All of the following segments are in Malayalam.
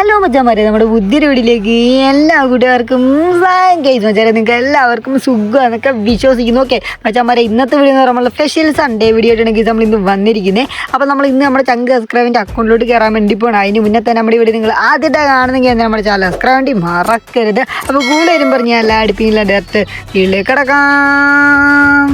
ഹലോ മച്ചാമാരെ. നമ്മുടെ ബുദ്ധിയുടെ വീട്ടിലേക്ക് എല്ലാ കൂട്ടുകാർക്കും കേസ് മച്ചാരെ നിങ്ങൾക്ക് എല്ലാവർക്കും സുഖമാണെന്നൊക്കെ വിശ്വസിക്കുന്നു. ഓക്കെ മച്ചാമാരെ ഇന്നത്തെ വീഡിയോ എന്ന് പറയുമ്പോൾ സ്പെഷ്യൽ സൺഡേ വീഡിയോ ആയിട്ടാണെങ്കിൽ നമ്മൾ ഇന്ന് വന്നിരിക്കുന്നത് അപ്പോൾ നമ്മൾ ഇന്ന് നമ്മുടെ ചങ്ക് സബ്സ്ക്രൈബിന്റെ അക്കൗണ്ടിലോട്ട് കയറാൻ വേണ്ടി പോകണം അതിന് മുന്നേ തന്നെ നമ്മുടെ വീഡിയോ നിങ്ങൾ ആദ്യത്തെ കാണുന്നെങ്കിൽ തന്നെ നമ്മുടെ ചാനൽ സബ്സ്ക്രൈബ് വേണ്ടി മറക്കരുത്. അപ്പോൾ കൂടുതലും പറഞ്ഞ് ഞാൻ എല്ലാ അടുപ്പില്ല ഡയറക്റ്റ് വീട്ടിലേക്ക് കിടക്കാം.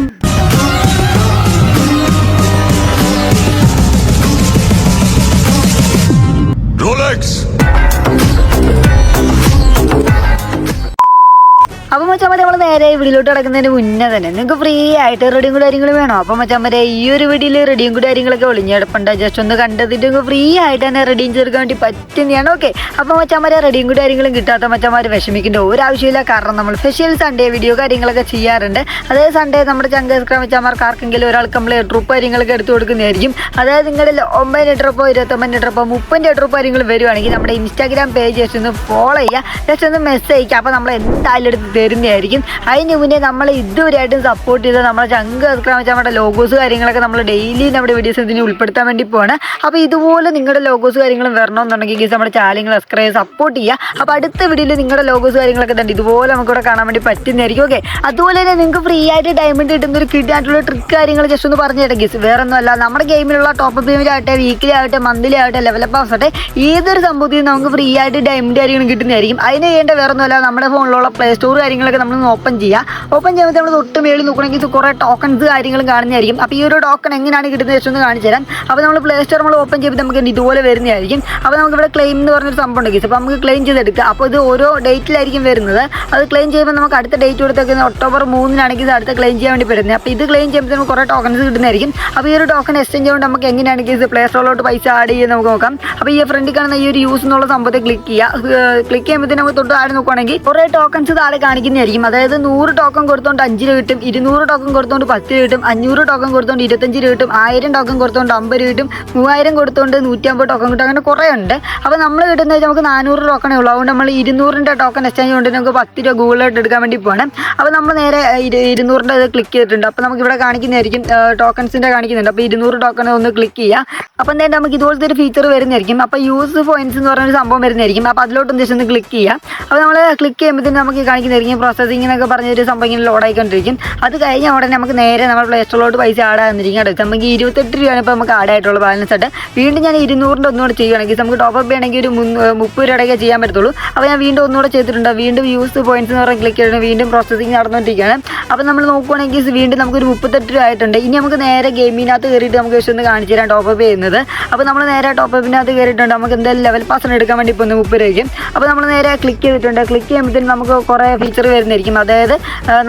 വീട്ടിലോട്ട് കിടക്കുന്നതിന് മുന്നേ തന്നെ നിങ്ങൾക്ക് ഫ്രീ ആയിട്ട് റെഡിയും കൂടി കാര്യങ്ങൾ വേണോ? അപ്പോൾ മച്ചാമ്മരെ ഈ ഒരു വീട്ടിൽ റെഡിയും കൂടി കാര്യങ്ങളൊക്കെ ഒളിഞ്ഞെടുപ്പുണ്ട്. ജസ്റ്റ് ഒന്ന് കണ്ടതിട്ട് നിങ്ങൾക്ക് ഫ്രീ ആയിട്ട് തന്നെ റെഡിയും ചേർക്കാൻ വേണ്ടി പറ്റുന്നതാണ്. ഓക്കെ അപ്പോൾ മച്ചാമ്മരെ റെഡിയും കൂടി കാര്യങ്ങളും കിട്ടാത്ത മച്ചാമാർ വിഷമിക്കേണ്ട. ഒരു ആവശ്യമില്ല കാരണം നമ്മൾ സ്പെഷ്യൽ സൺഡേ വീഡിയോ കാര്യങ്ങളൊക്കെ ചെയ്യാറുണ്ട്. അതായത് സൺഡേ നമ്മുടെ ചങ്കസ്ക്രം മച്ചാമാർക്ക് ആർക്കെങ്കിലും ഒരാൾക്ക് നമ്മൾ ട്രിപ്പ് കാര്യങ്ങളൊക്കെ എടുത്തു കൊടുക്കുന്നതായിരിക്കും. അതായത് നിങ്ങളുടെ ഒമ്പതിന് ട്രിപ്പോ ഇരുപത്തൊമ്പതിന് ട്രിപ്പോ മുപ്പതിന്റെ ട്രിപ്പ് കാര്യങ്ങൾ വരുവാണെങ്കിൽ നമ്മുടെ ഇൻസ്റ്റാഗ്രാം പേജ് ജസ്റ്റ് ഒന്ന് ഫോളോ ചെയ്യുക. ജസ്റ്റ് ഒന്ന് മെസ്സേജ് അയക്കുക. അപ്പോൾ നമ്മൾ എന്തായാലും എടുത്ത് തരുന്നതായിരിക്കും. അതിന് മുന്നേ നമ്മൾ ഇതുവരെയായിട്ടും സപ്പോർട്ട് ചെയ്ത് നമ്മളെ ചങ്ക് വെച്ചാൽ നമ്മുടെ ലോഗോസ് കാര്യങ്ങളൊക്കെ നമ്മൾ ഡെയിലി നമ്മുടെ വീഡിയോസ് ഇതിന് ഉൾപ്പെടുത്താൻ വേണ്ടി പോവാണ്. അപ്പോൾ ഇതുപോലെ നിങ്ങളുടെ ലോഗോസ് കാര്യങ്ങളും വരണമെന്നുണ്ടെങ്കിൽ ഗീസ് നമ്മുടെ ചാനൽ സബ്സ്ക്രൈബ് സപ്പോർട്ട് ചെയ്യുക അപ്പോൾ അടുത്ത വീഡിയോയിൽ നിങ്ങളുടെ ലോഗോസ് കാര്യങ്ങളൊക്കെ തന്നെ ഇതുപോലെ നമുക്കിവിടെ കാണാൻ വേണ്ടി പറ്റുന്നതായിരിക്കും ഓക്കെ അതുപോലെ തന്നെ നിങ്ങൾക്ക് ഫ്രീ ആയിട്ട് ഡയമണ്ട് കിട്ടുന്ന ഒരു കിഡ് ആയിട്ടുള്ള ട്രിക്ക് കാര്യങ്ങൾ ജസ്റ്റ് ഒന്ന് പറഞ്ഞു തരാം ഗീസ് വേറെ ഒന്നുമല്ല നമ്മുടെ ഗെയിമിലുള്ള ടോപ്പ് പേയ്മെന്റ് വീക്കിലി ആവട്ടെ മന്ത്ലി ആവട്ടെ ലെവലപ്പ് ആവട്ടെ ഏതൊരു സംഭവത്തിൽ നമുക്ക് ഫ്രീ ആയിട്ട് ഡയമണ്ട് കാര്യങ്ങളും കിട്ടുന്നതായിരിക്കും. അതിന് ചെയ്യേണ്ട വേറെ ഒന്നുമല്ല നമ്മുടെ ഫോണിലുള്ള പ്ലേ സ്റ്റോർ കാര്യങ്ങളൊക്കെ നമ്മൾ ഓപ്പൺ ചെയ്യുക ഓപ്പൺ ചെയ്യുമ്പോൾ നമ്മൾ തൊട്ട് മേളിൽ നോക്കണമെങ്കിൽ കുറേ ടോക്കൺസ് കാര്യങ്ങളും കാണുന്നതായിരിക്കും. അപ്പോൾ ഈ ഒരു ടോക്കൺ എങ്ങനെയാണ് കിട്ടുന്നത് വെച്ചൊന്ന് കാണിച്ചു തരാം. അപ്പോൾ നമ്മൾ പ്ലേ സ്റ്റോർ നമ്മൾ ഓപ്പൺ ചെയ്യുമ്പോൾ നമുക്ക് ഇതുപോലെ വരുന്നതായിരിക്കും. അപ്പോൾ നമുക്ക് ഇവിടെ ക്ലെയിം എന്ന് പറഞ്ഞൊരു സംഭവം ഉണ്ടെങ്കിൽ അപ്പോൾ നമുക്ക് ക്ലെയിം ചെയ്തെടുക്കുക അപ്പോൾ ഇത് ഓരോ ഡേറ്റിലായിരിക്കും വരുന്നത്. അത് ക്ലെയിം ചെയ്യുമ്പോൾ നമുക്ക് അടുത്ത ഡേറ്റ് കൊടുത്തേക്കുന്നത് ഒക്ടോബർ മൂന്നിനാണെങ്കിൽ ഇത് അടുത്ത ക്ലെയിം ചെയ്യാൻ വേണ്ടി വരുന്നത്. അപ്പോൾ ഇത് ക്ലെയിം ചെയ്യുമ്പോൾ നമുക്ക് കുറേ ടോക്കൺസ് കിട്ടുന്നതായിരിക്കും. അപ്പോൾ ഈ ഒരു ടോക്കൺ എക്സ്ചേഞ്ച് കൊണ്ട് നമുക്ക് എങ്ങനെയാണെങ്കിൽ ഇത് പ്ലേ സ്റ്റോറിലോട്ട് പൈസ ആഡ് ചെയ്യാൻ നമുക്ക് നോക്കാം. അപ്പോൾ ഈ ഫ്രണ്ട് കാണുന്ന ഈ ഒരു യൂസ് എന്നുള്ള സംഭവത്തെ ക്ലിക്ക് ചെയ്യുക. ക്ലിക്ക് ചെയ്യുമ്പോൾ നമുക്ക് തൊട്ട് താഴെ നോക്കുകയാണെങ്കിൽ കുറേ ടോക്കൺസ് താഴെ കാണിക്കുന്നതായിരിക്കും. അതായത് നൂറ് ടോക്കൺ കൊടുത്തോണ്ട് അഞ്ച് രൂപ കിട്ടും ഇരുന്നൂറ് ടോക്കൺ കൊടുത്തോണ്ട് പത്ത് രൂപ കിട്ടും അഞ്ഞൂറ് ടോക്കൺ കൊടുത്തോണ്ട് ഇരുപത്തഞ്ച് രൂപ കിട്ടും ആയിരം ടോക്കൺ കൊടുത്തോണ്ട് അമ്പത് രൂപ കിട്ടും മൂവായിരം കൊടുത്തോണ്ട് നൂറ്റമ്പത് ടോക്കൺ കിട്ടും അങ്ങനെ കുറേ ഉണ്ട്. അപ്പോൾ നമ്മൾ കിട്ടുന്നത് നമുക്ക് നാനൂറ് ടോക്കണേ ഉള്ളൂ. അതുകൊണ്ട് നമ്മൾ ഇരുന്നൂറിന്റെ ടോക്കൺ എക്സ്ചേഞ്ച് കൊണ്ട് നമുക്ക് പത്ത് രൂപ ഗൂഗിളായിട്ട് എടുക്കാൻ വേണ്ടി പോകണം അപ്പോൾ നമ്മൾ നേരെ ഇരു- ഇരുന്നൂറിന്റെ ഇത് ക്ലിക്ക് ചെയ്തിട്ടുണ്ട്. അപ്പോൾ നമുക്ക് ഇവിടെ കാണിക്കുന്നതായിരിക്കും ടോക്കൺസിന്റെ കാണിക്കുന്നുണ്ട്. അപ്പോൾ ഇരുന്നൂറ് ടോക്കൺ ഒന്ന് ക്ലിക്ക് ചെയ്യുക അപ്പോൾ എന്തായാലും നമുക്ക് ഇതുപോലത്തെ ഒരു ഫീച്ചർ വരുന്നതായിരിക്കും. അപ്പോൾ യൂസ് പോയിന്റ്സ് എന്ന് പറഞ്ഞൊരു സംഭവം വരുന്നതായിരിക്കും. അപ്പോൾ അതിലോട്ട് ജസ്റ്റ് ഒന്ന് ക്ലിക്ക് ചെയ്യുക അപ്പോൾ നമ്മൾ ക്ലിക്ക് ചെയ്യുമ്പോഴത്തേക്കും നമുക്ക് കാണിക്കുന്നതായിരിക്കും പ്രോസസ്സിംഗ് എന്നൊക്കെ പറഞ്ഞൊരു സംഭവം ഇങ്ങനെ ലോഡായിക്കൊണ്ടിരിക്കും അത് കഴിഞ്ഞ ഉടനെ നമുക്ക് നേരെ നമ്മൾ പ്ലേ സ്റ്റോറിലോട്ട് പൈസ ആഡ് ആകുന്നിരിക്കും കേട്ടോ നമുക്ക് ഇരുപത്തെട്ട് രൂപയാണ് ഇപ്പോൾ നമുക്ക് ആഡ് ആയിട്ടുള്ള ബാലൻസ് ആയിട്ട്. വീണ്ടും ഞാൻ ഇരുന്നൂറിന്റെ ഒന്നുകൂടെ ചെയ്യുകയാണെങ്കിൽ നമുക്ക് ടോപ്പ് അപ്പ് ചെയ്യണമെങ്കിൽ ഒരു മുപ്പത് രൂപയൊക്കെ ചെയ്യാൻ പറ്റത്തുള്ളൂ. അപ്പോൾ ഞാൻ വീണ്ടും ഒന്നുകൂടെ ചെയ്തിട്ടുണ്ട്. വീണ്ടും യൂസ് പോയിന്റ്സ് എന്ന് പറഞ്ഞാൽ ക്ലിക്ക് ചെയ്യണം വീണ്ടും പ്രോസസ്സിംഗ് നടന്നുകൊണ്ടിരിക്കുകയാണ് അപ്പോൾ നമ്മൾ നോക്കുവാണെങ്കിൽ വീണ്ടും നമുക്കൊരു മുപ്പത്തെട്ട് രൂപ ആയിട്ടുണ്ട്. ഇനി നമുക്ക് നേരെ ഗെയിമിനകത്ത് കയറിയിട്ട് നമുക്ക് ജസ്റ്റ് ഒന്ന് കാണിച്ചു തരാം ടോപ്പ് അപ്പ് ചെയ്യുന്നത്. അപ്പോൾ നമ്മൾ നേരെ ടോപ്പ് അപ്പിനകത്ത് കയറിയിട്ടുണ്ട് നമുക്ക് എന്തായാലും ലെവൽ പാസ് എടുക്കാൻ വേണ്ടി ഇപ്പോൾ ഒന്ന് മുപ്പത് രൂപയ്ക്ക്. അപ്പോൾ നമ്മൾ നേരെ ക്ലിക്ക് ചെയ്തിട്ടുണ്ട്. ക്ലിക്ക് ചെയ്യുമ്പോഴത്തേക്കും നമുക്ക് കുറേ ഫീച്ചർ വരുന്നതായിരിക്കും. അതായത്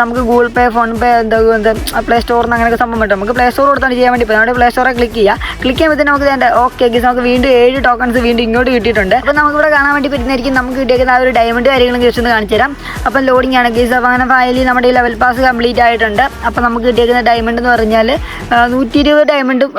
നമുക്ക് ഗൂഗിൾ പേ ഫോൺ പേ എന്താ എന്താ പ്ലേ സ്റ്റോറിൽ അങ്ങനെയൊക്കെ സംഭവം പറ്റും നമുക്ക് പ്ലേ സ്റ്റോർ കൊടുത്താണ് ചെയ്യാൻ വേണ്ടി നമ്മുടെ പ്ലേ സ്റ്റോറെ ക്ലിക്ക് ചെയ്യുക ക്ലിക്ക് ചെയ്യുമ്പോൾ നമുക്ക് വേണ്ട ഓക്കെ ഗീസ് നമുക്ക് വീണ്ടും ഏഴ് ടോക്കൺസ് വീണ്ടും ഇങ്ങോട്ട് കിട്ടിയിട്ടുണ്ട്. അപ്പോൾ നമുക്ക് ഇവിടെ കാണാൻ വേണ്ടി പറ്റുന്നതായിരിക്കും നമുക്ക് കിട്ടിയേക്കുന്ന ആ ഒരു ഡയമണ്ട് കാര്യങ്ങളും ജസ്റ്റ് ഒന്ന് കാണിച്ചു തരാം. അപ്പം ലോഡിംഗ് ആണ് ഗീസ് അപ്പോൾ അങ്ങനെ ഫയലിൽ നമ്മുടെ ഈ ലെവൽ പാസ് കംപ്ലീറ്റ് ആയിട്ടുണ്ട്. അപ്പോൾ നമുക്ക് കിട്ടിയേക്കുന്ന ഡയമണ്ട് എന്ന് പറഞ്ഞാൽ നൂറ്റി ഇരുപത് ഡയമണ്ടും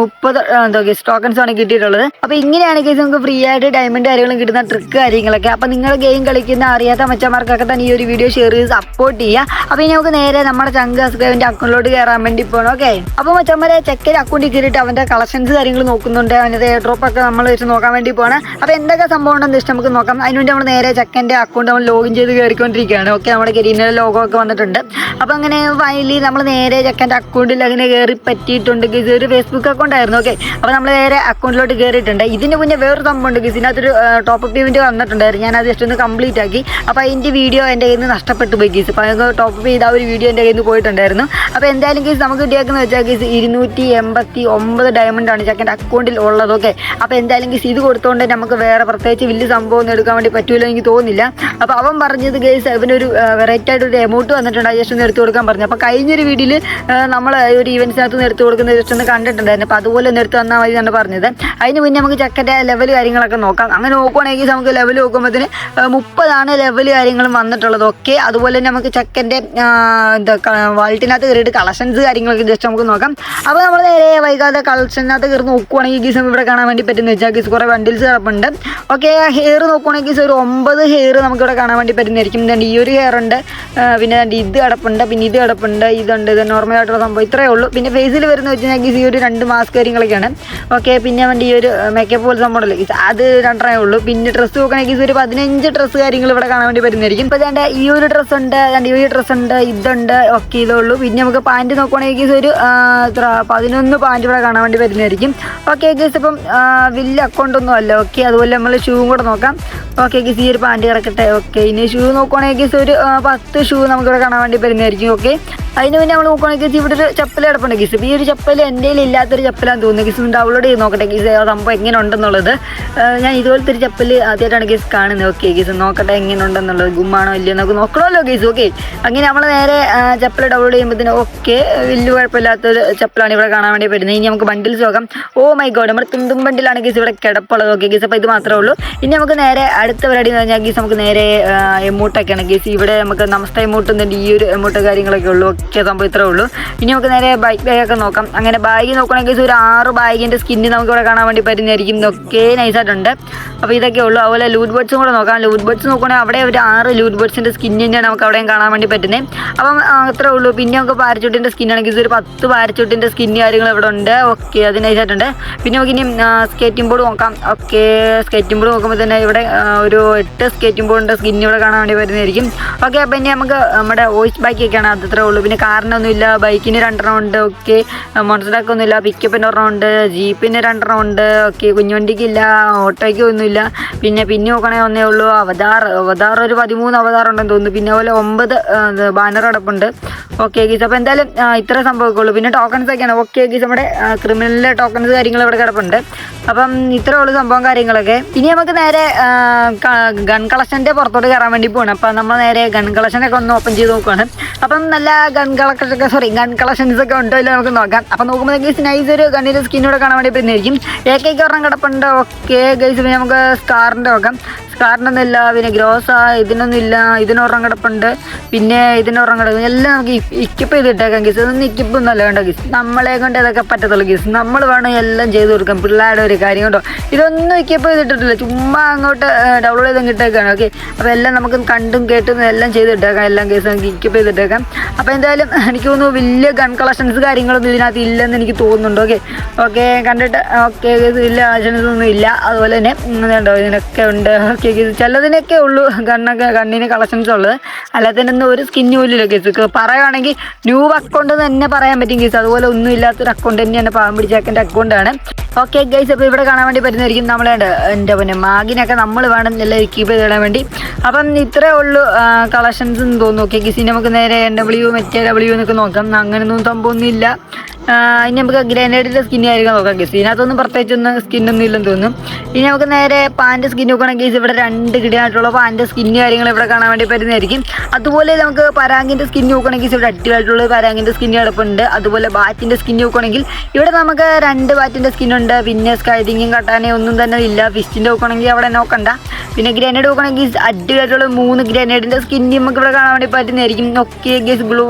മുപ്പത് എന്തോ എന്താ ഗീസ് ടോക്കൺസ് ആണ് കിട്ടിയിട്ടുള്ളത്. അപ്പോൾ ഇങ്ങനെയാണ് ഗീസ് നമുക്ക് ഫ്രീ ആയിട്ട് ഡയമണ്ട് കാര്യങ്ങളും കിട്ടുന്ന ട്രിക്ക് കാര്യങ്ങളൊക്കെ. അപ്പോൾ നിങ്ങൾ ഗെയിം കളിക്കുന്ന അറിയാത്ത മച്ചന്മാർക്കൊക്കെ തന്നെ ഈ ഒരു വീഡിയോ ഷെയർ ചെയ്ത് സപ്പോർട്ട് ചെയ്യുക അപ്പോൾ ഇനി നമുക്ക് നേരെ നമ്മുടെ ചങ്ക് സബ്സ്ക്രൈബിന്റെ അക്കൗണ്ടിലോട്ട് കയറാൻ വേണ്ടി പോകണം ഓക്കെ അപ്പോൾ മച്ചന്മാരെ ചെക്കൻ അക്കൗണ്ടിൽ കയറിയിട്ട് അവന്റെ കളക്ഷൻസ് കാര്യങ്ങൾ നോക്കുന്നുണ്ട്. അവന്റെ എയർ ഡ്രോപ്പ് ഒക്കെ നമ്മൾ വെച്ച് നോക്കാൻ വേണ്ടി പോകണം അപ്പോൾ എന്തൊക്കെ സംഭവം ഉണ്ടെന്ന് ഇഷ്ടം നമുക്ക് നോക്കാം. അതിനുവേണ്ടി നമ്മൾ നേരെ ചെക്കന്റെ അക്കൗണ്ട് നമ്മൾ ലോഗിൻ ചെയ്ത് കയറിക്കൊണ്ടിരിക്കുകയാണ്. ഓക്കെ നമ്മുടെ കരിയറിന്റെ ലോഗോ ഒക്കെ വന്നിട്ടുണ്ട്. അപ്പോൾ അങ്ങനെ ഫൈനലി നമ്മൾ നേരെ ചെക്കന്റെ അക്കൗണ്ടിൽ അങ്ങനെ കയറി പറ്റിയിട്ടുണ്ട്. ഗിസ് ഒരു ഫേസ്ബുക്ക് അക്കൗണ്ട് ആയിരുന്നു ഓക്കെ അപ്പോൾ നമ്മൾ നേരെ അക്കൗണ്ടിലോട്ട് കയറിയിട്ടുണ്ട് ഇതിന് മുന്നേ വേറൊരു സംഭവം ഉണ്ട് ഗിസ്. ഇതിനകത്തൊരു ടോപ്പ് അപ്പ് പേയ്മെന്റ് വന്നിട്ടുണ്ടായിരുന്നു. ഞാൻ അത് ജസ്റ്റ് ഒന്ന് കംപ്ലീറ്റ് ആക്കി. അപ്പോൾ അതിന്റെ വീഡിയോ എന്റെ കയ്യിൽ നിന്ന് നഷ്ടപ്പെട്ടു പോയി ഗീസ്. അപ്പോൾ അത് ടോപ്പ് ചെയ്ത ആ ഒരു വീഡിയോ എന്റെ കയ്യിൽ നിന്ന് പോയിട്ടുണ്ടായിരുന്നു. അപ്പോൾ എന്തായാലും കേസ് നമുക്ക് കിട്ടിയേക്കുന്നത് വെച്ചാൽ കേസ് ഇരുന്നൂറ്റി എൺപത്തി ഒമ്പത് ഡയമണ്ടാണ് ചേക്കന്റെ അക്കൗണ്ടിൽ ഉള്ളത് ഓക്കെ അപ്പോൾ എന്തായാലും കേസ് ഇത് കൊടുത്തുകൊണ്ട് നമുക്ക് വേറെ പ്രത്യേകിച്ച് വലിയ സംഭവം ഒന്നും എടുക്കാൻ വേണ്ടി പറ്റുമല്ലോ എനിക്ക് തോന്നുന്നില്ല. അപ്പോൾ അവൻ പറഞ്ഞത് കേസ് അവനൊരു വെറൈറ്റി ആയിട്ട് ഒരു എമൗണ്ട് വന്നിട്ടുണ്ട് ജസ്റ്റ് ഒന്ന് എടുത്തു കൊടുക്കാൻ പറഞ്ഞു. അപ്പോൾ കഴിഞ്ഞൊരു വീഡിയോയിൽ നമ്മൾ ഒരു ഇവൻസിനകത്ത് നിന്ന് എടുത്തു കൊടുക്കുന്ന ജസ്റ്റ് ഒന്ന് കണ്ടിട്ടുണ്ടായിരുന്നു. അപ്പോൾ അതുപോലെ ഒന്ന് എടുത്ത് വന്നാൽ മതി എന്നാണ് പറഞ്ഞത്. അതിന് മുന്നേ നമുക്ക് ചെക്കന്റെ ലെവൽ കാര്യങ്ങളൊക്കെ നോക്കാം. അങ്ങനെ നോക്കുവാണെങ്കിൽ നമുക്ക് ലെവൽ നോക്കുമ്പോഴത്തേന് മുപ്പതാണ് ലെവൽ കാര്യങ്ങളും വന്നിട്ടുള്ളത് ഓക്കെ അതുപോലെ തന്നെ നമുക്ക് ചെക്കന്റെ എന്താ വാൾട്ടിനകത്ത് കയറിയിട്ട് കളക്ഷൻസ് കാര്യങ്ങളൊക്കെ ജസ്റ്റ് നമുക്ക് നോക്കാം. അപ്പോൾ നമ്മൾ നേരെ വൈകാതെ കളക്ഷനകത്ത് കയറി നോക്കുവാണെങ്കിൽ ഗീസ് ഇവിടെ കാണാൻ വേണ്ടി പറ്റുന്ന വെച്ചാൽ ഗീസ് കുറേ വണ്ടിൽസ് കിടപ്പുണ്ട്. ഓക്കെ ഹെയർ നോക്കുവാണെങ്കിൽ ഗീസ് ഒരു ഒമ്പത് ഹെയർ നമുക്കിവിടെ കാണാൻ വേണ്ടി പറ്റുന്നതായിരിക്കും. ഈ ഒരു ഹെയർ ഉണ്ട്. പിന്നെ ഇത് കിടപ്പുണ്ട് പിന്നെ ഇത് കിടപ്പുണ്ട് ഇതുണ്ട് ഇത് നോർമലായിട്ടുള്ള സംഭവം ഇത്രയേ ഉള്ളൂ. പിന്നെ ഫേസിൽ വരുന്ന വെച്ച് കഴിഞ്ഞാൽ ഗീസ് ഈ ഒരു രണ്ട് മാസ്ക് കാര്യങ്ങളൊക്കെയാണ്. ഓക്കെ പിന്നെ വേണ്ടി ഈ ഒരു മേക്കപ്പ് പോലെ സംഭവം ഉണ്ടല്ലോ ഗീസ് അത് രണ്ടെണ്ണേ ഉള്ളൂ. പിന്നെ ഡ്രസ്സ് നോക്കുകയാണെങ്കിൽ ഗീസ് ഒരു പതിനഞ്ച് ഡ്രസ്സ് കാര്യങ്ങൾ ഇവിടെ കാണാൻ വേണ്ടി പറ്റുന്നതായിരിക്കും. ഇപ്പോൾ ഈ ഒരു ഡ്രസ്സ് ഉണ്ട് ഈ ഡ്രസ് ഡ്രസ്സ് ഉണ്ട് ഇതുണ്ട് ഒക്കെ ഇതേ ഉള്ളൂ പിന്നെ നമുക്ക് പാന്റ് നോക്കുവാണെങ്കിൽ ഒരു എത്ര പതിനൊന്ന് പാന്റ് ഇവിടെ കാണാൻ വേണ്ടി വരുന്നതായിരിക്കും. ഓക്കെ ഗീസ് ഇപ്പം വലിയ അക്കൗണ്ട് ഒന്നും അല്ല. ഓക്കെ അതുപോലെ നമ്മൾ ഷൂവും കൂടെ നോക്കാം. ഓക്കെ ഗീസ് ഈ ഒരു പാന്റ് കിടക്കട്ടെ. ഓക്കെ ഇനി ഷൂ നോക്കുവാണെങ്കിൽ ഒരു പത്ത് ഷൂ നമുക്കിവിടെ കാണാൻ വേണ്ടി വരുന്നതായിരിക്കും. ഓക്കെ അതിന് പിന്നെ നമ്മൾ നോക്കുവാണെങ്കിൽ ഗീസ് ഇവിടെ ഒരു ചപ്പൽ കിടപ്പുണ്ട് ഗീസ് ഈ ഒരു ചപ്പൽ എന്റെ ഇല്ലാത്തൊരു ചപ്പലാന്ന് തോന്നുന്നു. ഗീസ് ഡൗൺലോഡ് ചെയ്ത് നോക്കട്ടെ ഗീസ് സംഭവം എങ്ങനെ ഉണ്ടെന്നുള്ളത് ഞാൻ ഇതുപോലത്തെ ഒരു ചപ്പൽ ആദ്യമായിട്ടാണ് ഗീസ് കാണുന്നത്. ഓക്കെ ഗീസ് നോക്കട്ടെ എങ്ങനെ ഉണ്ടെന്നുള്ളത് ഗുമ്മാണോ ഇല്ലയോ നമുക്ക് നോക്കണമല്ലോ ഗീസ് ഓക്കെ അങ്ങനെ നമ്മൾ നേരെ ചപ്പൽ ഡൗൺലോഡ് ചെയ്യുമ്പോഴത്തേന് ഓക്കെ വലിയ കുഴപ്പമില്ലാത്തൊരു ചപ്പലാണ് ഇവിടെ കാണാൻ വേണ്ടി പറ്റുന്നത്. ഇനി നമുക്ക് ബണ്ടിൽസ് നോക്കാം. ഓ മൈ ഗോഡ് നമ്മുടെ തുമ്പും ബണ്ടിലാണ് ഗീസ് ഇവിടെ കിടപ്പുള്ളത്. ഓക്കെ ഗീസ് അപ്പോൾ ഇത് മാത്രമേ ഉള്ളൂ. ഇനി നമുക്ക് നേരെ അടുത്ത പരിപാടി എന്ന് പറഞ്ഞാൽ ഗീസ് നമുക്ക് നേരെ എമൗട്ടൊക്കെയാണ്. ഗീസ് ഇവിടെ നമുക്ക് നമസ്തേ എമൗട്ട് എന്നിട്ട് ഈ ഒരു എമൗട്ട് കാര്യങ്ങളൊക്കെ ഉള്ളൂ. ഒക്കെ സംഭവം ഇത്രേ ഉള്ളൂ. ഇനി നമുക്ക് നേരെ ബൈക്ക് ബാഗൊക്കെ നോക്കാം. അങ്ങനെ ബാഗ് നോക്കുകയാണെങ്കിൽ ഒരു ആറ് ബാഗിന്റെ സ്കിന്ന് നമുക്ക് ഇവിടെ കാണാൻ വേണ്ടി പറ്റുന്നതായിരിക്കും. ഒക്കെ നൈസായിട്ടുണ്ട് അപ്പോൾ ഇതൊക്കെ ഉള്ളൂ. അതുപോലെ ലൂട്ട് ബേർഡ്സും കൂടെ നോക്കാം. ലൂട്ട് ബേർഡ്സ് നോക്കുകയാണെങ്കിൽ അവിടെ ഒരു ആറ് ലൂട്ട് ബേർഡ്സിന്റെ സ്കിന്നിന്റെ നമുക്ക് അവിടെയും കാണാൻ വേണ്ടി പറ്റുന്നത് അപ്പം അത്രേ ഉള്ളൂ. പിന്നെ നമുക്ക് പാരച്ചൂട്ടിന്റെ ആണെങ്കിൽ ഇതൊരു പത്ത് പാരച്ചൂട്ടിന്റെ സ്കിൻ കാര്യങ്ങൾ ഇവിടെ ഉണ്ട്. ഓക്കെ അത് നൈസായിട്ടുണ്ട് പിന്നെ നമുക്ക് ഇനി സ്കേറ്റിംഗ് ബോർഡ് നോക്കാം. ഓക്കെ സ്കേറ്റിംഗ് ബോർഡ് നോക്കുമ്പോൾ തന്നെ ഇവിടെ ഒരു എട്ട് സ്കേറ്റിംഗ് ബോർഡിന്റെ സ്കിൻ ഇവിടെ കാണാൻ വേണ്ടി വരുന്നതായിരിക്കും ഓക്കെ അപ്പം ഇനി നമുക്ക് നമ്മുടെ വോയിസ് ബൈക്കൊക്കെയാണ് അത്രേ ഉള്ളൂ. പിന്നെ കാറിനൊന്നുമില്ല ബൈക്കിന് രണ്ടെണ്ണം ഉണ്ട്. ഓക്കെ മോട്ടോർ ഒന്നുമില്ല പിക്കപ്പിന് ഒരെണ്ണം ഉണ്ട്. ജീപ്പിന് രണ്ടെണ്ണം ഉണ്ട്. ഓക്കെ കുഞ്ഞുവണ്ടിക്കില്ല ഓട്ടോയ്ക്ക് ഒന്നുമില്ല പിന്നെ പിന്നെ നോക്കണേ ഒന്നേ ഉള്ളൂ. അവതാർ അവതാർ ഒരു പതിമൂന്ന് അവതാർ ഉണ്ടെന്ന് തോന്നുന്നു. പിന്നെ അതുപോലെ ഒമ്പത് ബാനർ അടപ്പുണ്ട്. Okay guys. അപ്പോൾ എന്തായാലും ഇത്ര സംഭവിക്കുള്ളൂ. പിന്നെ ടോക്കൺസ് ഒക്കെയാണ്. Okay guys. നമ്മുടെ ക്രിമിനലിലെ ടോക്കൺസ് കാര്യങ്ങൾ ഇവിടെ കിടപ്പുണ്ട്. അപ്പം ഇത്രേ ഉള്ളൂ സംഭവം കാര്യങ്ങളൊക്കെ. ഇനി നമുക്ക് നേരെ ഗൺ കളക്ഷന്റെ പുറത്തോട്ട് കയറാൻ വേണ്ടി പോകണം അപ്പം നമ്മൾ നേരെ ഗൺ കളക്ഷനൊക്കെ ഒന്ന് ഓപ്പൺ ചെയ്ത് നോക്കുകയാണ് അപ്പം നല്ല ഗൺ കളക്ഷൻ ഒക്കെ സോറി ഗൺ കളക്ഷൻസ് ഒക്കെ ഉണ്ടോ ഇല്ല നമുക്ക് നോക്കാം. അപ്പം നോക്കുമ്പോൾ ഗൈസ് നൈസ് ഒരു ഗണ്ണിന്റെ സ്കിന്നൂടെ കാണാൻ വേണ്ടി പറ്റുന്നതായിരിക്കും. എ കെക്ക് ഒരെണ്ണം കിടപ്പുണ്ട്. Okay guys. പിന്നെ നമുക്ക് സ്കാറിന്റെ നോക്കാം. സ്കാറിന്റെ ഇല്ല. പിന്നെ ഗ്രോസ ഇതിനൊന്നും ഇല്ല. ഇതിനൊരെണ്ണം കിടപ്പുണ്ട്. പിന്നെ ഇതിന് കിടക്കും. എല്ലാം നമുക്ക് ഇക്കിപ്പ് ചെയ്തിട്ടേക്കാം ഗീസ്. അതൊന്നും ഇക്കിപ്പ് ഒന്നല്ല വേണ്ട ഗീസ്. നമ്മളെ കൊണ്ട് ഇതൊക്കെ പറ്റത്തുള്ളൂ ഗീസ്. നമ്മൾ വേണം എല്ലാം ചെയ്തു കൊടുക്കാം പിള്ളേരുടെ ഒരു കാര്യം കൊണ്ടോ. ഇതൊന്നും ഇക്കിപ്പ് ചെയ്തിട്ടിട്ടില്ല. ചുമ്മാ അങ്ങോട്ട് ഡൗൺലോഡ് ചെയ്ത് ഇട്ടേക്കാണ് ഓക്കെ? അപ്പോൾ എല്ലാം നമുക്ക് കണ്ടും കേട്ടും എല്ലാം ചെയ്തിട്ടേക്കാം എല്ലാം കേസ് നമുക്ക് ഇക്കിപ്പ് ചെയ്തിട്ടേക്കാം അപ്പോൾ എന്തായാലും എനിക്ക് തോന്നുന്നു വലിയ ഗൺ കളക്ഷൻസ് കാര്യങ്ങളൊന്നും ഇതിനകത്ത് ഇല്ലെന്ന് എനിക്ക് തോന്നുന്നുണ്ട്. ഓക്കെ? ഓക്കെ കണ്ടിട്ട് ഓക്കെ വലിയ കളക്ഷൻസ് ഒന്നും ഇല്ല. അതുപോലെ തന്നെ ഇതുണ്ടോ? ഇതിനൊക്കെ ഉണ്ട്. ഓക്കെ ചിലതിനൊക്കെ ഉള്ളൂ. ഗണ്ണൊക്കെ ഗണ്ണിന് കളക്ഷൻസ് ഉള്ളത്. അല്ലാത്തതിനൊന്നും ഒരു സ്കിന്ന് പോലും ഇല്ല കേസ് പറയുവാണെങ്കിൽ ന്യൂ അക്കൗണ്ട് തന്നെ പറയാൻ പറ്റും കേസ് അതുപോലെ ഒന്നും ഇല്ലാത്തൊരു അക്കൗണ്ട് തന്നെയാണ് പാവം പിടിച്ചാക്കേണ്ട അക്കൗണ്ടാണ് ഓക്കെ ഗൈസ് അപ്പോൾ ഇവിടെ കാണാൻ വേണ്ടി പറ്റുന്നതായിരിക്കും നമ്മളെ എന്റെ പിന്നെ മാഗിനൊക്കെ നമ്മൾ വേണം എല്ലാം കീപ്പ് ചെയ്തിടാൻ വേണ്ടി. അപ്പം ഇത്രേ ഉള്ളൂ കളക്ഷൻസ് എന്ന് തോന്നുന്നു. ഓക്കെ ഗീസി നമുക്ക് നേരെ എൻ ഡബ്ല്യു മറ്റേ ഡബ്ല്യു എന്നൊക്കെ നോക്കാം. അങ്ങനെയൊന്നും സംഭവമൊന്നും ഇല്ല ആ, ഇനി നമുക്ക് ഗ്രനേഡിന്റെ സ്കിൻ ആയിരിക്കും നോക്കാം ഗസ് ഇതിനകത്തൊന്നും പ്രത്യേകിച്ചൊന്നും സ്കിന്നൊന്നും ഇല്ലെന്ന് തോന്നുന്നു. ഇനി നമുക്ക് നേരെ പാന്റെ സ്കിൻ നോക്കുകയാണെങ്കിൽ ഇവിടെ രണ്ട് കിടിയായിട്ടുള്ള പാന്റെ സ്കിന്ന് കാര്യങ്ങൾ ഇവിടെ കാണാൻ വേണ്ടി പറ്റുന്നതായിരിക്കും. അതുപോലെ നമുക്ക് പരാങ്കിന്റെ സ്കിൻ നോക്കുകയാണെങ്കിൽ ഇവിടെ അടിപൊളിയായിട്ടുള്ള പരാങ്കിന്റെ സ്കിൻ കിടപ്പുണ്ട് അതുപോലെ ബാറ്റിന്റെ സ്കിൻ നോക്കുകയാണെങ്കിൽ ഇവിടെ നമുക്ക് രണ്ട് ബാറ്റിന്റെ സ്കിന്നുണ്ട് പിന്നെ സ്കൈതിങ്ങും കട്ടാനേ ഒന്നും തന്നെ ഇല്ല. ഫിസ്റ്റിന്റെ നോക്കുകയാണെങ്കിൽ അവിടെ നോക്കണ്ട. പിന്നെ ഗ്രനേഡ് നോക്കുകയാണെങ്കിൽ അടിപൊളിയായിട്ടുള്ള മൂന്ന് ഗ്രനേഡിന്റെ സ്കിൻ നമുക്ക് ഇവിടെ കാണാൻ വേണ്ടി പറ്റുന്നതായിരിക്കും. ഒക്കെ ഗീസ് ഗ്ലൂ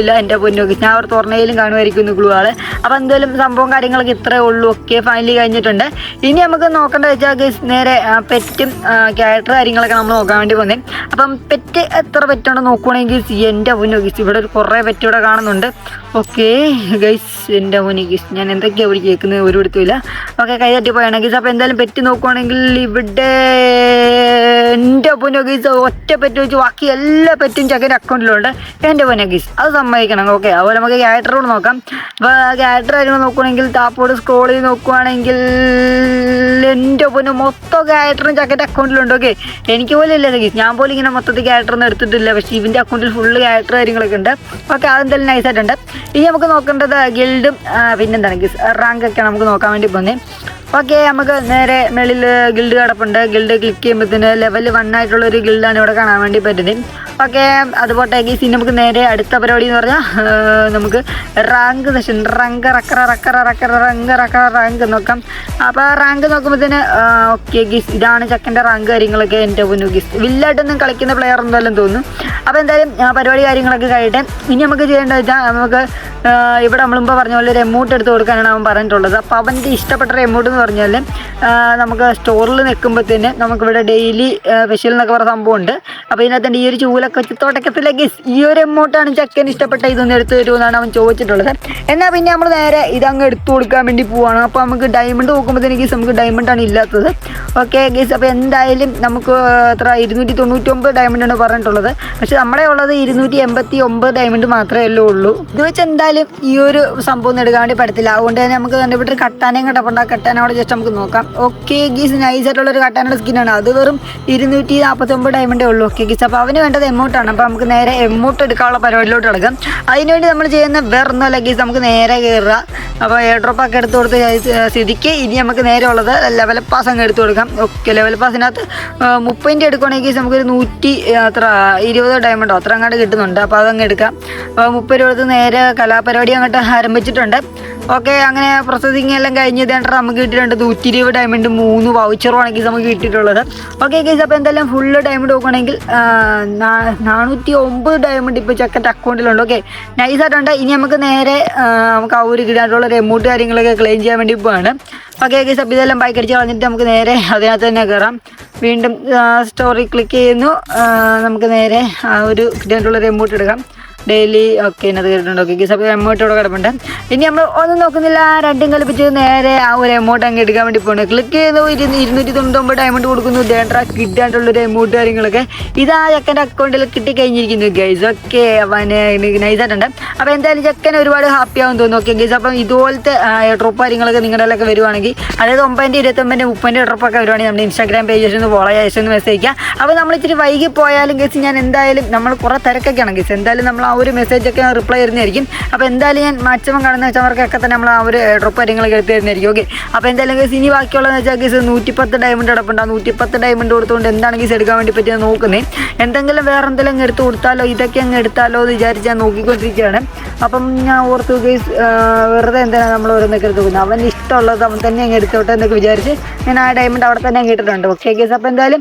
ഇല്ല എന്റെ പൊന്നു. ഗീസ് ഞാൻ അവർ തുറന്നതിലും കാണുമായിരിക്കും ഗ്ലൂ ആൾ അപ്പോൾ എന്തായാലും സംഭവം കാര്യങ്ങളൊക്കെ ഇത്രേ ഉള്ളൂ. ഒക്കെ ഫൈനലി കഴിഞ്ഞിട്ടുണ്ട്. ഇനി നമുക്ക് നോക്കേണ്ട വെച്ചാൽ ഗീസ് നേരെ പെറ്റും ക്യാരക്ടർ കാര്യങ്ങളൊക്കെ നമ്മൾ നോക്കാൻ വേണ്ടി പോകുന്നത് അപ്പം പെറ്റ് എത്ര പെറ്റുണ്ടോ നോക്കുവാണെങ്കിൽ ഗീസ് എന്റെ പൊന്നു ഗീസ് ഇവിടെ ഒരു കുറേ പെറ്റ് ഇവിടെ കാണുന്നുണ്ട്. ഓക്കെ ഗൈസ് എന്റെ പൊന്നു ഗീസ് ഞാൻ എന്തൊക്കെയാണ് ഇവിടെ കേൾക്കുന്നത്? ഒരു പിടുത്തമില്ല ഓക്കെ കൈ തട്ടി പോയാണ്. ഗീസ് അപ്പോൾ എന്തായാലും പെറ്റി നോക്കുവാണെങ്കിൽ ഇവിടെ എന്റെ പുനഗീസ് ഗീസ് ഒറ്റ പെറ്റ് വെച്ച് ബാക്കി എല്ലാ പെറ്റും ചക്കന്റെ അക്കൗണ്ടിലുണ്ട്. എന്റെ പുനഗീസ് ഗീസ് അത് സമ്മതിക്കണം ഓക്കെ? അതുപോലെ നമുക്ക് ക്യാരക്ടർ ക്യാരക്ടറോട് നോക്കാം. അപ്പോൾ ക്യാരക്ടർ കാര്യങ്ങൾ നോക്കുവാണെങ്കിൽ താപ്പോട് സ്ക്രോൾ ചെയ്ത് നോക്കുകയാണെങ്കിൽ എന്റെ പുന മൊത്തം ക്യാരക്ടറും ചക്കന്റെ അക്കൗണ്ടിലുണ്ട് ഓക്കെ? എനിക്ക് പോലും ഇല്ല ഗീസ്. ഞാൻ പോലും ഇങ്ങനെ മൊത്തത്തിൽ ക്യാരക്ടറൊന്നും എടുത്തിട്ടില്ല. പക്ഷേ ഇവന്റെ അക്കൗണ്ടിൽ ഫുള്ള് ക്യാരക്ടർ കാര്യങ്ങളൊക്കെ ഉണ്ട്. ഓക്കെ അതെന്തായാലും നൈസായിട്ടുണ്ട് ഇനി നമുക്ക് നോക്കേണ്ടത് ഗിൽഡും പിന്നെന്താണ് ഗീസ്? റാങ്ക് ഒക്കെ നമുക്ക് നോക്കാൻ വേണ്ടി പോകുന്നത് ഓക്കെ നമുക്ക് നേരെ മേളിൽ ഗിൽഡ് കിടപ്പുണ്ട്. ഗിൽഡ് ക്ലിക്ക് ചെയ്യുമ്പോഴത്തേന് ലെവൽ വൺ ആയിട്ടുള്ള ഒരു ഗിൽഡാണ് ഇവിടെ കാണാൻ വേണ്ടി പറ്റുന്നത്. ഓക്കെ അതുപോലെ ഗീസ് നമുക്ക് നേരെ അടുത്ത പരിപാടി എന്ന് പറഞ്ഞാൽ നമുക്ക് റാങ്ക് സെഷൻ റങ്ക് റക്കറ റക്കറ റക്കറ റങ്ക് റക്കറ റാങ്ക് നോക്കാം. അപ്പോൾ റാങ്ക് നോക്കുമ്പോഴത്തേന് ഓക്കെ ഗീസ് ഇതാണ് ചക്കന്റെ റാങ്ക് കാര്യങ്ങളൊക്കെ എന്റെ മുന്നു ഗീസ് വില്ലായിട്ടൊന്നും കളിക്കുന്ന പ്ലെയർ എന്തായാലും തോന്നുന്നു. അപ്പോൾ എന്തായാലും പരിപാടി കാര്യങ്ങളൊക്കെ കഴിയട്ടെ ഇനി നമുക്ക് ചെയ്യേണ്ടത് വെച്ചാൽ നമുക്ക് ഇവിടെ നമ്മൾ പറഞ്ഞ പോലെ ഒരു എമൗണ്ട് എടുത്ത് കൊടുക്കാനാണ് അവൻ പറഞ്ഞിട്ടുള്ളത്. അപ്പോൾ അവന്റെ ഇഷ്ടപ്പെട്ട എമൗണ്ട് എന്ന് പറഞ്ഞാൽ നമുക്ക് സ്റ്റോറിൽ നിൽക്കുമ്പോഴത്തേന് നമുക്കിവിടെ ഡെയിലി സ്പെഷ്യൽ എന്നൊക്കെ പറഞ്ഞ സംഭവമുണ്ട്. അപ്പോൾ ഇതിനകത്ത് ഈ ഒരു ചൂലൊക്കെ തുടക്കത്തിലേക്ക് ഈ ഒരു എമൗണ്ടാണ് ചക്കൻ ഇഷ്ടപ്പെട്ട ഇതൊന്ന് എടുത്തു തരുമെന്നാണ് അവൻ ചോദിച്ചിട്ടുള്ളത്. എന്നാൽ പിന്നെ നമ്മൾ നേരെ ഇതങ്ങ് എടുത്തു കൊടുക്കാൻ വേണ്ടി പോവാണ്. അപ്പോൾ നമുക്ക് ഡയമണ്ട് നോക്കുമ്പോഴത്തേക്ക് നമുക്ക് ഡയമണ്ടാണ് ഇല്ലാത്തത്. ഓക്കെ ഗീസ് അപ്പോൾ എന്തായാലും നമുക്ക് എത്ര? ഇരുന്നൂറ്റി തൊണ്ണൂറ്റൊമ്പത് ഡയമണ്ടാണ് പറഞ്ഞിട്ടുള്ളത്. പക്ഷേ നമ്മുടെ ഉള്ളത് ഇരുന്നൂറ്റി എൺപത്തി ഒമ്പത് ഡയമണ്ട് മാത്രമേ അല്ലേ ഉള്ളൂ. ഇത് വെച്ച് എന്തായാലും ഈ ഒരു സംഭവം എടുക്കാൻ വേണ്ടി പറ്റത്തില്ല. അതുകൊണ്ട് തന്നെ നമുക്ക് കണ്ടുപിടിച്ച് കട്ടാനേയും കിടപ്പുണ്ട് ആ കട്ടാനോടെ ജസ്റ്റ് നമുക്ക് നോക്കാം. ഓക്കെ ഗീസ് നൈസായിട്ടുള്ള ഒരു കട്ടാനുള്ള സ്കിന്നാണ് അത് വെറും ഇരുന്നൂറ്റി നാൽപ്പത്തി ഒമ്പത് ഡയമണ്ടേ ഉള്ളൂ. ഓക്കെ ഗീസ് അപ്പോൾ അവന് വേണ്ടത് എമൗണ്ടാണ് അപ്പോൾ നമുക്ക് നേരെ എമൗണ്ട് എടുക്കാനുള്ള പരിപാടിയിലോട്ട് കിടക്കാം. അതിനുവേണ്ടി നമ്മൾ ചെയ്യുന്ന വേറെ ഒന്നുമല്ല ഗീസ് നമുക്ക് നേരെ കയറുക അപ്പോൾ എയർ ഡ്രോപ്പ് ഒക്കെ എടുത്ത് കൊടുത്ത് സ്ഥിതിക്ക് ഇനി നമുക്ക് നേരെ ഉള്ളത് ലെവൽ പാസ് അങ്ങ് എടുത്ത് കൊടുക്കാം. ഓക്കെ ലെവൽ പാസിനകത്ത് മുപ്പതിന്റെ എടുക്കുകയാണെങ്കിൽ നമുക്കൊരു നൂറ്റി അത്ര ഇരുപത് ഡയമണ്ടോ അത്ര അങ്ങോട്ട് കിട്ടുന്നുണ്ട്. അപ്പോൾ അതങ്ങ് എടുക്കാം. അപ്പോൾ മുപ്പത് രൂപ കൊടുത്ത് നേരെ കലാപരിപാടി അങ്ങോട്ട് ആരംഭിച്ചിട്ടുണ്ട്. ഓക്കെ അങ്ങനെ പ്രോസസ്സിങ് എല്ലാം കഴിഞ്ഞ് ഇതേണ്ട നമുക്ക് കിട്ടിയിട്ടുണ്ട് നൂറ്റി ഇരുപത് ഡയമണ്ട് മൂന്ന് വൗച്ചറുമാണെങ്കിൽ നമുക്ക് കിട്ടിയിട്ടുള്ളത്. ഓക്കെ ഗീസ് അപ്പോൾ എന്തായാലും ഫുള്ള് ഡയമണ്ട് നോക്കുകയാണെങ്കിൽ നാനൂറ്റി ഒമ്പത് ഡയമണ്ട് ഇപ്പോൾ ചെക്കന്റെ അക്കൗണ്ടിലുണ്ട് ഓക്കെ നൈസായിട്ടുണ്ട് ഇനി നമുക്ക് നേരെ നമുക്ക് ആ ഒരു കിട്ടാനുള്ള എമൗണ്ട് കാര്യങ്ങളൊക്കെ ക്ലെയിം ചെയ്യാൻ വേണ്ടി പോവാണ്. ഓക്കെ ഗീസ് അപ്പോൾ ഇതെല്ലാം ബൈക്ക് അടിച്ച് കളഞ്ഞിട്ട് നമുക്ക് നേരെ അതിനകത്ത് തന്നെ കയറാം വീണ്ടും സ്റ്റോറി ക്ലിക്ക് ചെയ്യുന്നു. നമുക്ക് നേരെ ആ ഒരു കിട്ടാനുള്ള എമൗണ്ട് എടുക്കാം. ഡെയിലി ഓക്കെ ഇന്നത് കേട്ടിട്ടുണ്ട്. ഓക്കെ ഗീസ് അപ്പോൾ എമൗണ്ട് ഇവിടെ കിടപ്പുണ്ട്. ഇനി നമ്മൾ ഒന്നും നോക്കുന്നില്ല. രണ്ടും കളിപ്പിച്ച് നേരെ ആ ഒരു എമൗണ്ട് അങ്ങ് എടുക്കാൻ വേണ്ടി പോകുന്നത് ക്ലിക്ക് ചെയ്തു ഇരുന്ന് ഇരുന്നൂറ്റി തൊണ്ണൂറ്റൊമ്പത് ഡയമണ്ട് കൊടുക്കുന്നു ദേണ്ട കിട്ടാണ്ടുള്ളൊരു എമൗണ്ട് കാര്യങ്ങളൊക്കെ ഇത് ചെക്കന്റെ അക്കൗണ്ടിൽ കിട്ടി കഴിഞ്ഞിരിക്കുന്നു ഗൈസ് ഓക്കെ അവന് നൈസായിട്ടുണ്ട് അപ്പോൾ എന്തായാലും ചെക്കൻ ഒരുപാട് ഹാപ്പി ആവും തോന്നുന്നു. ഓക്കെ ഗൈസ് അപ്പം ഇതുപോലത്തെ ഡ്രോപ്പ് കാര്യങ്ങളൊക്കെ നിങ്ങളുടെ ഒക്കെ വരുവാണെങ്കിൽ അതായത് ഒമ്പതിന്റെ ഇരുപത്തൊമ്പതിന്റെ മുപ്പതിന്റെ ഡ്രോപ്പൊക്കെ വരുവാണെങ്കിൽ നമ്മുടെ ഇൻസ്റ്റാഗ്രാം പേജിൽ ഒന്ന് ഫോളോ ചെയ്യാൻ മെസ്സേജ് അയക്കുക അപ്പോൾ നമ്മൾ ഇച്ചിരി വൈകി പോയാലും ഗൈസ് ഞാൻ എന്തായാലും നമ്മൾ കുറേ തിരക്കൊക്കെയാണ് ഗൈസ് എന്തായാലും നമ്മൾ ആ ഒരു മെസ്സേജൊക്കെ റിപ്ലൈ തരുന്നതായിരിക്കും. അപ്പോൾ എന്തായാലും ഞാൻ മാക്സിമം കാണുന്ന വെച്ചവർക്കൊക്കെ തന്നെ നമ്മൾ ആ ഒരു ഡ്രോപ്പ് കാര്യങ്ങളൊക്കെ എടുത്ത് തരുന്നതായിരിക്കും. ഓക്കെ അപ്പോൾ എന്തായാലും ഗൈസ് ഇനി ബാക്കിയുള്ളതെന്ന് വെച്ചാൽ ഗൈസ് നൂറ്റിപ്പത്ത് ഡയമണ്ട് അടപ്പുണ്ട് ആ നൂറ്റിപ്പത്ത് ഡയമണ്ട് കൊടുത്തുകൊണ്ട് എന്താണ് ഗീസ് എടുക്കാൻ വേണ്ടി പറ്റിയത് നോക്കുന്നത് എന്തെങ്കിലും വേറെ എന്തെങ്കിലും അങ്ങ് എടുത്ത് കൊടുത്താലോ ഇതൊക്കെ അങ്ങ് എടുത്താലോ എന്ന് വിചാരിച്ച് ഞാൻ നോക്കിക്കൊണ്ടിരിക്കുകയാണ്. അപ്പം ഞാൻ ഓർത്തു ഗൈസ് വെറുതെ എന്തിനാണ് നമ്മൾ ഓരോന്നൊക്കെ എടുത്ത് അവന്റെ ഇഷ്ടമുള്ളത് അവൻ തന്നെ അങ്ങ് എടുത്തോട്ടെ എന്നൊക്കെ വിചാരിച്ച് ഞാൻ ആ ഡയമണ്ട് അവിടെ തന്നെ അങ്ങ് ഇട്ടിട്ടുണ്ട്. ഓക്കെ ഗൈസ് അപ്പോൾ എന്തായാലും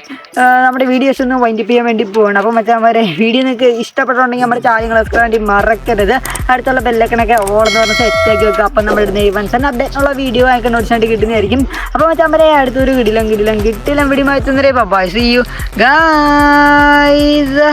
നമ്മുടെ വീഡിയോസ് ഒന്ന് വൈൻഡപ്പ് ചെയ്യാൻ വേണ്ടി പോവാണ്. അപ്പം മറ്റേ വരെ വീഡിയോ നിങ്ങൾക്ക് ഇഷ്ടപ്പെട്ടുണ്ടെങ്കിൽ നമ്മുടെ ചായങ്ങളൊക്കെ വേണ്ടി മറക്കരുത്. അടുത്തുള്ള ബെല്ലക്കണൊക്കെ ഓർന്ന് പറഞ്ഞ് സെറ്റാക്കി വെക്കുക. അപ്പം തന്നെ അപ്ഡേറ്റ് ഉള്ള വീഡിയോ ആയിട്ട് നോട്ടിച്ചായിട്ട് കിട്ടുന്നതായിരിക്കും. അപ്പോൾ മറ്റേ അവരെ അടുത്തൊരു കിടിലം കിടിലം കിട്ടിലും വീഡിയോ എത്തുന്നവരെ ബൈ സി യു ഗൈസ്